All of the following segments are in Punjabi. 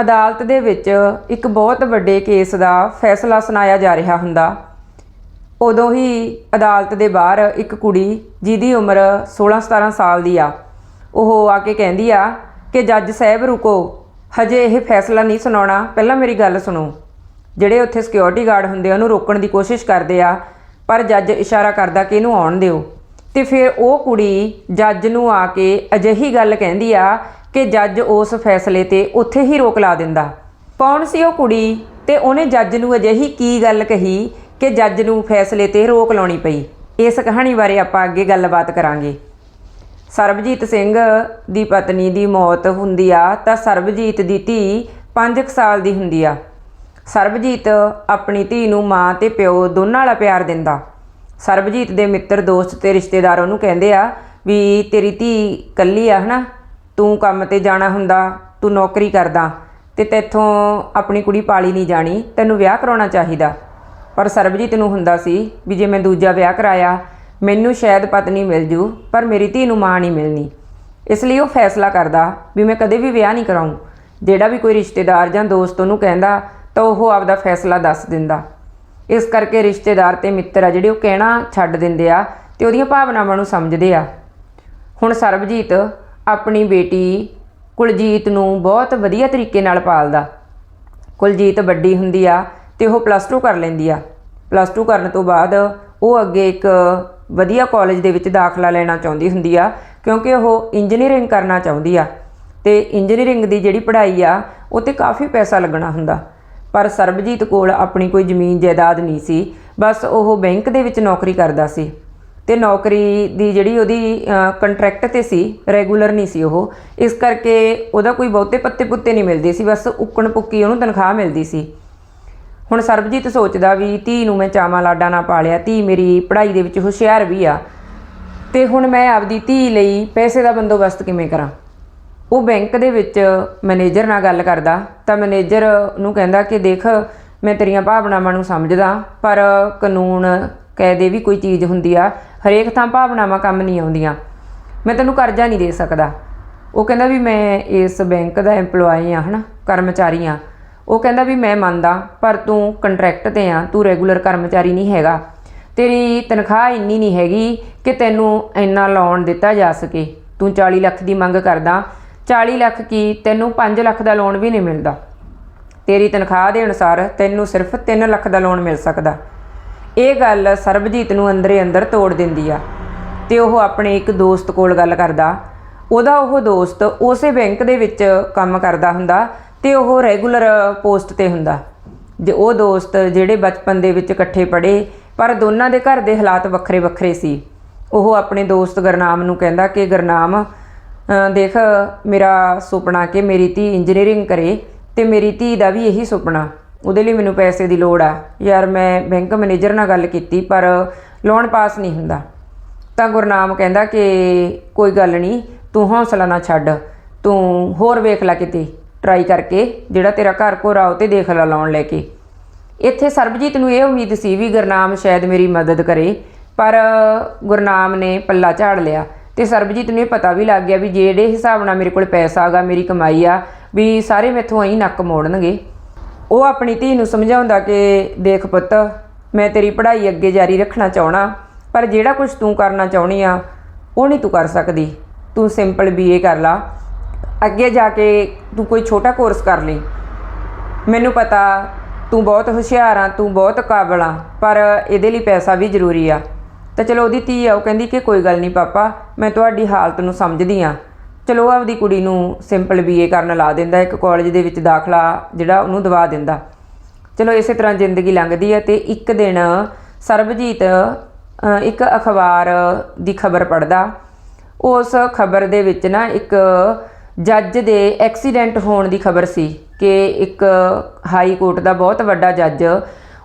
ਅਦਾਲਤ ਦੇ ਵਿੱਚ ਇੱਕ ਬਹੁਤ ਵੱਡੇ ਕੇਸ ਦਾ ਫੈਸਲਾ ਸੁਣਾਇਆ ਜਾ ਰਿਹਾ ਹੁੰਦਾ। ਉਦੋਂ ਹੀ ਅਦਾਲਤ ਦੇ ਬਾਹਰ ਇੱਕ ਕੁੜੀ ਜਿਹਦੀ ਉਮਰ 16-17 ਸਾਲ ਦੀ ਆ, ਉਹ ਆ ਕੇ ਕਹਿੰਦੀ ਆ ਕਿ ਜੱਜ ਸਾਹਿਬ ਰੁਕੋ, ਹਜੇ ਇਹ ਫੈਸਲਾ ਨਹੀਂ ਸੁਣਾਉਣਾ, ਪਹਿਲਾਂ ਮੇਰੀ ਗੱਲ ਸੁਣੋ। ਜਿਹੜੇ ਉੱਥੇ ਸਿਕਿਉਰਿਟੀ ਗਾਰਡ ਹੁੰਦੇ ਆ, ਉਹਨੂੰ ਰੋਕਣ ਦੀ ਕੋਸ਼ਿਸ਼ ਕਰਦੇ ਆ, ਪਰ ਜੱਜ ਇਸ਼ਾਰਾ ਕਰਦਾ ਕਿ ਇਹਨੂੰ ਆਉਣ ਦਿਓ। ਤੇ ਫਿਰ ਉਹ ਕੁੜੀ ਜੱਜ ਨੂੰ ਆ ਕੇ ਅਜਿਹੀ ਗੱਲ ਕਹਿੰਦੀ ਆ ਕਿ ਜੱਜ ਉਸ ਫੈਸਲੇ ਤੇ ਉੱਥੇ ਹੀ ਰੋਕ ਲਾ ਦਿੰਦਾ। ਕੌਣ ਸੀ ਉਹ ਕੁੜੀ ਤੇ ਉਹਨੇ ਜੱਜ ਨੂੰ ਅਜਿਹੀ ਕੀ ਗੱਲ ਕਹੀ ਕਿ ਜੱਜ ਨੂੰ ਫੈਸਲੇ ਤੇ ਰੋਕ ਲਾਉਣੀ ਪਈ? ਇਸ ਕਹਾਣੀ ਬਾਰੇ ਆਪਾਂ ਅੱਗੇ ਗੱਲਬਾਤ ਕਰਾਂਗੇ। ਸਰਬਜੀਤ ਸਿੰਘ ਦੀ ਪਤਨੀ ਦੀ ਮੌਤ ਹੁੰਦੀ ਆ ਤਾਂ ਸਰਬਜੀਤ ਦੀ ਧੀ 5 ਸਾਲ ਦੀ ਹੁੰਦੀ ਆ। ਸਰਬਜੀਤ ਆਪਣੀ ਧੀ ਨੂੰ ਮਾਂ ਤੇ ਪਿਓ ਦੋਨਾਂ ਵਾਲਾ ਪਿਆਰ ਦਿੰਦਾ। ਸਰਬਜੀਤ ਦੇ ਮਿੱਤਰ, ਦੋਸਤ ਤੇ ਰਿਸ਼ਤੇਦਾਰ ਉਹਨੂੰ ਕਹਿੰਦੇ ਆ ਵੀ ਤੇਰੀ ਧੀ ਕੱਲੀ ਆ, ਹਨਾ? ਤੂੰ ਕੰਮ ਤੇ ਜਾਣਾ ਹੁੰਦਾ, ਤੂੰ ਨੌਕਰੀ ਕਰਦਾ ਤੇ ਤੇਥੋਂ ਆਪਣੀ ਕੁੜੀ ਪਾਲੀ ਨਹੀਂ ਜਾਣੀ, ਤੈਨੂੰ ਵਿਆਹ ਕਰਾਉਣਾ ਚਾਹੀਦਾ। ਪਰ ਸਰਬਜੀਤ ਨੂੰ ਹੁੰਦਾ ਸੀ ਵੀ ਜੇ ਮੈਂ ਦੂਜਾ ਵਿਆਹ ਕਰਾਇਆ, ਮੈਨੂੰ ਸ਼ਾਇਦ ਪਤਨੀ ਮਿਲ ਜੂ, ਪਰ ਮੇਰੀ ਧੀ ਨੂੰ ਮਾਂ ਨਹੀਂ ਮਿਲਣੀ। ਇਸ ਲਈ ਉਹ ਫੈਸਲਾ ਕਰਦਾ ਵੀ ਮੈਂ ਕਦੇ ਵੀ ਵਿਆਹ ਨਹੀਂ ਕਰਾਉਂ ਜਿਹੜਾ ਵੀ ਕੋਈ ਰਿਸ਼ਤੇਦਾਰ ਜਾਂ ਦੋਸਤ ਉਹਨੂੰ ਕਹਿੰਦਾ, ਤਾਂ ਉਹ ਆਪਦਾ ਫੈਸਲਾ ਦੱਸ ਦਿੰਦਾ। ਇਸ ਕਰਕੇ ਰਿਸ਼ਤੇਦਾਰ ਤੇ ਮਿੱਤਰ ਆ ਜਿਹੜੇ ਉਹ ਕਹਿਣਾ ਛੱਡ ਦਿੰਦੇ ਆ ਤੇ ਉਹਦੀਆਂ ਭਾਵਨਾਵਾਂ ਨੂੰ ਸਮਝਦੇ ਆ। ਹੁਣ ਸਰਬਜੀਤ ਆਪਣੀ ਬੇਟੀ ਕੁਲਜੀਤ ਨੂੰ ਬਹੁਤ ਵਧੀਆ ਤਰੀਕੇ ਨਾਲ ਪਾਲਦਾ। ਕੁਲਜੀਤ ਵੱਡੀ ਹੁੰਦੀ ਆ ਤੇ ਉਹ ਪਲੱਸ 2 ਕਰ ਲੈਂਦੀ ਆ। ਪਲੱਸ 2 ਕਰਨ ਤੋਂ ਬਾਅਦ ਉਹ ਅੱਗੇ ਇੱਕ ਵਧੀਆ ਕਾਲਜ ਦੇ ਵਿੱਚ ਦਾਖਲਾ ਲੈਣਾ ਚਾਹੁੰਦੀ ਹੁੰਦੀ ਆ, ਕਿਉਂਕਿ ਉਹ ਇੰਜੀਨੀਅਰਿੰਗ ਕਰਨਾ ਚਾਹੁੰਦੀ ਆ। ਤੇ ਇੰਜੀਨੀਅਰਿੰਗ ਦੀ ਜਿਹੜੀ ਪੜ੍ਹਾਈ ਆ, ਉਹ ਤੇ ਕਾਫੀ ਪੈਸਾ ਲੱਗਣਾ ਹੁੰਦਾ। ਪਰ ਸਰਬਜੀਤ ਕੋਲ ਆਪਣੀ ਕੋਈ ਜ਼ਮੀਨ ਜਾਇਦਾਦ ਨਹੀਂ ਸੀ, ਬਸ ਉਹ ਬੈਂਕ ਦੇ ਵਿੱਚ ਨੌਕਰੀ ਕਰਦਾ ਸੀ। ਤੇ ਨੌਕਰੀ ਦੀ ਜਿਹੜੀ ਉਹਦੀ ਕੰਟਰੈਕਟ ਤੇ ਸੀ ਰੈਗੂਲਰ ਨਹੀਂ ਸੀ ਉਹ। ਇਸ ਕਰਕੇ ਉਹਦਾ ਕੋਈ ਬਹੁਤੇ ਪੱਤੇ ਪੁੱਤੇ ਨਹੀਂ ਮਿਲਦੇ ਸੀ, ਬਸ ਉੱਕਣ ਪੁੱਕੀ ਉਹਨੂੰ ਤਨਖਾਹ ਮਿਲਦੀ ਸੀ। ਹੁਣ ਸਰਬਜੀਤ ਸੋਚਦਾ ਵੀ ਧੀ ਨੂੰ ਮੈਂ ਚਾਵਾਂ ਲਾਡਾ ਨਾ ਪਾਲਿਆ, ਧੀ ਮੇਰੀ ਪੜ੍ਹਾਈ ਦੇ ਵਿੱਚ ਹੁਸ਼ਿਆਰ ਵੀ ਆ। ਤੇ ਹੁਣ ਮੈਂ ਆਪਦੀ ਧੀ ਲਈ ਪੈਸੇ ਦਾ ਬੰਦੋਬਸਤ ਕਿਵੇਂ ਕਰਾਂ? ਉਹ ਬੈਂਕ ਦੇ ਵਿੱਚ ਮੈਨੇਜਰ ਨਾਲ ਗੱਲ ਕਰਦਾ, ਤਾਂ ਮੈਨੇਜਰ ਨੂੰ ਕਹਿੰਦਾ ਕਿ ਦੇਖ, ਮੈਂ ਤੇਰੀਆਂ ਭਾਵਨਾਵਾਂ ਨੂੰ ਸਮਝਦਾ, ਪਰ ਕਾਨੂੰਨ ਕਾਇਦੇ ਵੀ ਕੋਈ ਚੀਜ਼ ਹੁੰਦੀ ਆ, ਹਰੇਕ ਥਾਂ ਭਾਵਨਾਵਾਂ ਕੰਮ ਨਹੀਂ ਆਉਂਦੀਆਂ। ਮੈਂ ਤੈਨੂੰ ਕਰਜ਼ਾ ਨਹੀਂ ਦੇ ਸਕਦਾ। ਉਹ ਕਹਿੰਦਾ ਵੀ ਮੈਂ ਇਸ ਬੈਂਕ ਦਾ EMPLOYE ਆ, ਹਨਾ, ਕਰਮਚਾਰੀ ਆ। ਉਹ ਕਹਿੰਦਾ ਵੀ ਮੈਂ ਮੰਨਦਾ, ਪਰ ਤੂੰ ਕੰਟਰੈਕਟ ਤੇ ਆ, ਤੂੰ ਰੈਗੂਲਰ ਕਰਮਚਾਰੀ ਨਹੀਂ ਹੈਗਾ। ਤੇਰੀ ਤਨਖਾਹ ਇੰਨੀ ਨਹੀਂ ਹੈਗੀ ਕਿ ਤੈਨੂੰ ਇੰਨਾ ਲੋਨ ਦਿੱਤਾ ਜਾ ਸਕੇ। ਤੂੰ 40 ਲੱਖ ਦੀ ਮੰਗ ਕਰਦਾ 40 ਲੱਖ ਕੀ ਤੈਨੂੰ 5 ਲੱਖ ਦਾ ਲੋਨ ਵੀ ਨਹੀਂ ਮਿਲਦਾ। ਤੇਰੀ ਤਨਖਾਹ ਦੇ ਅਨੁਸਾਰ ਤੈਨੂੰ ਸਿਰਫ 3 ਲੱਖ ਦਾ ਲੋਨ ਮਿਲ ਸਕਦਾ। ਇਹ ਗੱਲ ਸਰਬਜੀਤ ਨੂੰ ਅੰਦਰੇ ਅੰਦਰ ਤੋੜ ਦਿੰਦੀ ਆ ਤੇ ਉਹ ਆਪਣੇ ਇੱਕ ਦੋਸਤ ਕੋਲ ਗੱਲ ਕਰਦਾ। ਉਹਦਾ ਉਹ ਦੋਸਤ ਉਸੇ ਬੈਂਕ ਦੇ ਵਿੱਚ ਕੰਮ ਕਰਦਾ ਹੁੰਦਾ ਤੇ ਉਹ ਰੈਗੂਲਰ ਪੋਸਟ ਤੇ ਹੁੰਦਾ। ਜੇ ਉਹ ਦੋਸਤ ਜਿਹੜੇ ਬਚਪਨ ਦੇ ਵਿੱਚ ਇਕੱਠੇ ਪੜ੍ਹੇ, ਪਰ ਦੋਨਾਂ ਦੇ ਘਰ ਦੇ ਹਾਲਾਤ ਵੱਖਰੇ ਵੱਖਰੇ ਸੀ। ਉਹ ਆਪਣੇ ਦੋਸਤ ਗਰਨਾਮ ਨੂੰ ਕਹਿੰਦਾ ਕਿ ਗਰਨਾਮ ਦੇਖ ਮੇਰਾ ਸੁਪਨਾ ਕਿ ਮੇਰੀ ਧੀ ਇੰਜੀਨੀਅਰਿੰਗ ਕਰੇ ਤੇ ਮੇਰੀ ਧੀ ਦਾ ਵੀ ਇਹੀ ਸੁਪਨਾ। ਉਹਦੇ ਲਈ ਮੈਨੂੰ ਪੈਸੇ ਦੀ ਲੋੜ ਆ। ਯਾਰ ਮੈਂ ਬੈਂਕ ਮੈਨੇਜਰ ਨਾਲ ਗੱਲ ਕੀਤੀ, ਪਰ ਲੋਨ ਪਾਸ ਨਹੀਂ ਹੁੰਦਾ। ਤਾਂ ਗੁਰਨਾਮ ਕਹਿੰਦਾ ਕਿ ਕੋਈ ਗੱਲ ਨਹੀਂ, ਤੂੰ ਹੌਸਲਾ ਨਾ ਛੱਡ। ਤੂੰ ਹੋਰ ਵੇਖ ਲੈ ਕਿਤੇ ਟਰਾਈ ਕਰਕੇ, ਜਿਹੜਾ ਤੇਰਾ ਘਰ ਘੋਰਾ ਉਹ ਤੇ ਦੇਖ ਲੈ ਲਾਉਣ ਲੈ ਕੇ। ਇੱਥੇ ਸਰਬਜੀਤ ਨੂੰ ਇਹ ਉਮੀਦ ਸੀ ਵੀ ਗੁਰਨਾਮ ਸ਼ਾਇਦ ਮੇਰੀ ਮਦਦ ਕਰੇ, ਪਰ ਗੁਰਨਾਮ ਨੇ ਪੱਲਾ ਝਾੜ ਲਿਆ ਤੇ ਸਰਬਜੀਤ ਨੂੰ ਇਹ ਪਤਾ ਵੀ ਲੱਗ ਗਿਆ ਵੀ ਜਿਹੜੇ ਹਿਸਾਬ ਨਾਲ ਮੇਰੇ ਕੋਲ ਪੈਸਾ ਆਗਾ ਮੇਰੀ ਕਮਾਈ ਆ, ਵੀ ਸਾਰੇ ਮੈਥੋਂ ਐਂ ਨੱਕ ਮੋੜਨਗੇ। ਉਹ ਆਪਣੀ ਧੀ ਨੂੰ ਸਮਝਾਉਂਦਾ ਕਿ ਦੇਖ ਪੁੱਤ, ਮੈਂ ਤੇਰੀ ਪੜ੍ਹਾਈ ਅੱਗੇ ਜਾਰੀ ਰੱਖਣਾ ਚਾਹਣਾ ਪਰ ਜਿਹੜਾ ਕੁਝ ਤੂੰ ਕਰਨਾ ਚਾਹਣੀ ਆ, ਉਹ ਨਹੀਂ ਤੂੰ ਕਰ ਸਕਦੀ। ਤੂੰ ਸਿੰਪਲ ਬੀਏ ਕਰ ਲਾ। ਅੱਗੇ ਜਾ ਕੇ ਤੂੰ ਕੋਈ ਛੋਟਾ ਕੋਰਸ ਕਰ ਲਈ। ਮੈਨੂੰ ਪਤਾ ਤੂੰ ਬਹੁਤ ਹੁਸ਼ਿਆਰ ਆ, ਤੂੰ ਬਹੁਤ ਕਾਬਲ ਆ, ਪਰ ਇਹਦੇ ਲਈ ਪੈਸਾ ਵੀ ਜ਼ਰੂਰੀ ਆ। ਤਾਂ ਚਲੋ ਉਹਦੀ ਧੀ ਆ, ਉਹ ਕਹਿੰਦੀ ਕਿ ਕੋਈ ਗੱਲ ਨਹੀਂ ਪਾਪਾ, ਮੈਂ ਤੁਹਾਡੀ ਹਾਲਤ ਨੂੰ ਸਮਝਦੀ ਆ। ਚਲੋ ਉਹ ਆਪਦੀ ਕੁੜੀ ਨੂੰ ਸਿੰਪਲ ਬੀਏ ਕਰਨ ਲਾ ਦਿੰਦਾ, ਇੱਕ ਕਾਲਜ ਦੇ ਵਿੱਚ ਦਾਖਲਾ ਜਿਹੜਾ ਉਹਨੂੰ ਦਵਾ ਦਿੰਦਾ। ਚਲੋ ਇਸੇ ਤਰ੍ਹਾਂ ਜ਼ਿੰਦਗੀ ਲੰਘਦੀ ਹੈ ਤੇ ਇੱਕ ਦਿਨ ਸਰਬਜੀਤ ਇੱਕ ਅਖਬਾਰ ਦੀ ਖਬਰ ਪੜ੍ਹਦਾ। ਉਸ ਖਬਰ ਦੇ ਵਿੱਚ ਨਾ ਇੱਕ ਜੱਜ ਦੇ ਐਕਸੀਡੈਂਟ ਹੋਣ ਦੀ ਖਬਰ ਸੀ ਕਿ ਇੱਕ ਹਾਈ ਕੋਰਟ ਦਾ ਬਹੁਤ ਵੱਡਾ ਜੱਜ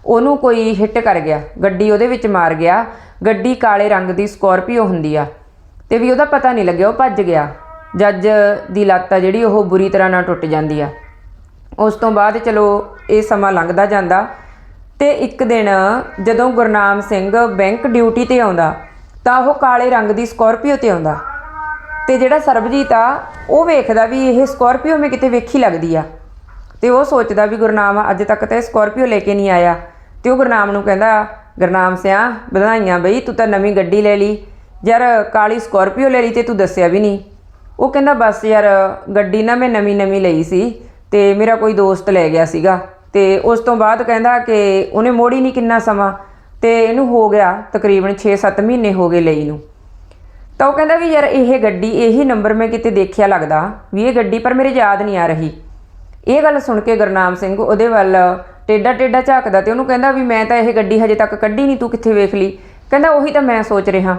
ਉਹਨੂੰ ਕੋਈ ਹਿੱਟ ਕਰ ਗਿਆ, ਗੱਡੀ ਉਹਦੇ ਵਿੱਚ ਮਾਰ ਗਿਆ, ਗੱਡੀ ਕਾਲੇ ਰੰਗ ਦੀ ਸਕੋਰਪੀਓ ਹੁੰਦੀ ਆ। ਤੇ ਵੀ ਉਹਦਾ ਪਤਾ ਨਹੀਂ ਲੱਗਿਆ, ਉਹ ਭੱਜ ਗਿਆ। ਜੱਜ ਦੀ ਲੱਤ ਆ ਜਿਹੜੀ, ਉਹ ਬੁਰੀ ਤਰ੍ਹਾਂ ਨਾਲ ਟੁੱਟ ਜਾਂਦੀ ਆ। ਉਸ ਤੋਂ ਬਾਅਦ ਚਲੋ, ਇਹ ਸਮਾਂ ਲੰਘਦਾ ਜਾਂਦਾ ਤੇ ਇੱਕ ਦਿਨ ਜਦੋਂ ਗੁਰਨਾਮ ਸਿੰਘ ਬੈਂਕ ਡਿਊਟੀ ਤੇ ਆਉਂਦਾ, ਤਾਂ ਉਹ ਕਾਲੇ ਰੰਗ ਦੀ ਸਕੋਰਪੀਓ ਤੇ ਆਉਂਦਾ। ਤੇ ਜਿਹੜਾ ਸਰਬਜੀਤ ਆ, ਉਹ ਵੇਖਦਾ ਵੀ ਇਹ ਸਕੋਰਪੀਓ ਮੈਂ ਕਿਤੇ ਵੇਖੀ ਲੱਗਦੀ ਆ। ਤੇ ਉਹ ਸੋਚਦਾ ਵੀ ਗੁਰਨਾਮ ਅੱਜ ਤੱਕ ਤਾਂ ਸਕੋਰਪੀਓ ਲੈ ਕੇ ਨਹੀਂ ਆਇਆ। ਤੇ ਉਹ ਗੁਰਨਾਮ ਨੂੰ ਕਹਿੰਦਾ, ਗੁਰਨਾਮ ਸਿਆ, ਵਧਾਈਆਂ ਬਈ, ਤੂੰ ਤਾਂ ਨਵੀਂ ਗੱਡੀ ਲੈ ਲਈ। ਯਾਰ, ਕਾਲੀ ਸਕੋਰਪੀਓ ਲੈ ਲਈ ਤੇ ਤੂੰ ਦੱਸਿਆ ਵੀ ਨਹੀਂ। ਉਹ ਕਹਿੰਦਾ ਬਸ ਯਾਰ, ਗੱਡੀ ਨਾ ਮੈਂ ਨਵੀਂ ਨਵੀਂ ਲਈ ਸੀ ਤੇ ਮੇਰਾ ਕੋਈ ਦੋਸਤ ਲੈ ਗਿਆ ਸੀਗਾ ਤੇ ਉਸ ਤੋਂ ਬਾਅਦ ਕਹਿੰਦਾ ਕਿ ਉਹਨੇ ਮੋੜੀ ਨਹੀਂ ਕਿੰਨਾ ਸਮਾਂ ਤੇ ਇਹਨੂੰ ਹੋ ਗਿਆ ਤਕਰੀਬਨ 6-7 ਮਹੀਨੇ ਹੋ ਗਏ ਲਈ ਨੂੰ। ਤਾਂ ਉਹ ਕਹਿੰਦਾ ਵੀ ਯਾਰ, ਇਹ ਗੱਡੀ, ਇਹੀ ਨੰਬਰ ਮੈਂ ਕਿਤੇ ਦੇਖਿਆ ਲੱਗਦਾ ਵੀ ਇਹ ਗੱਡੀ ਪਰ ਮੇਰੇ ਯਾਦ ਨਹੀਂ ਆ ਰਹੀ। ਇਹ ਗੱਲ ਸੁਣ ਕੇ ਗੁਰਨਾਮ ਸਿੰਘ ਉਹਦੇ ਵੱਲ ਟੇਡਾ ਟੇਡਾ ਝਾਕਦਾ ਤੇ ਉਹਨੂੰ ਕਹਿੰਦਾ ਵੀ ਮੈਂ ਤਾਂ ਇਹ ਗੱਡੀ ਹਜੇ ਤੱਕ ਕੱਢੀ ਨਹੀਂ, ਤੂੰ ਕਿੱਥੇ ਵੇਖ ਲਈ? ਕਹਿੰਦਾ ਉਹੀ ਤਾਂ ਮੈਂ ਸੋਚ ਰਿਹਾ।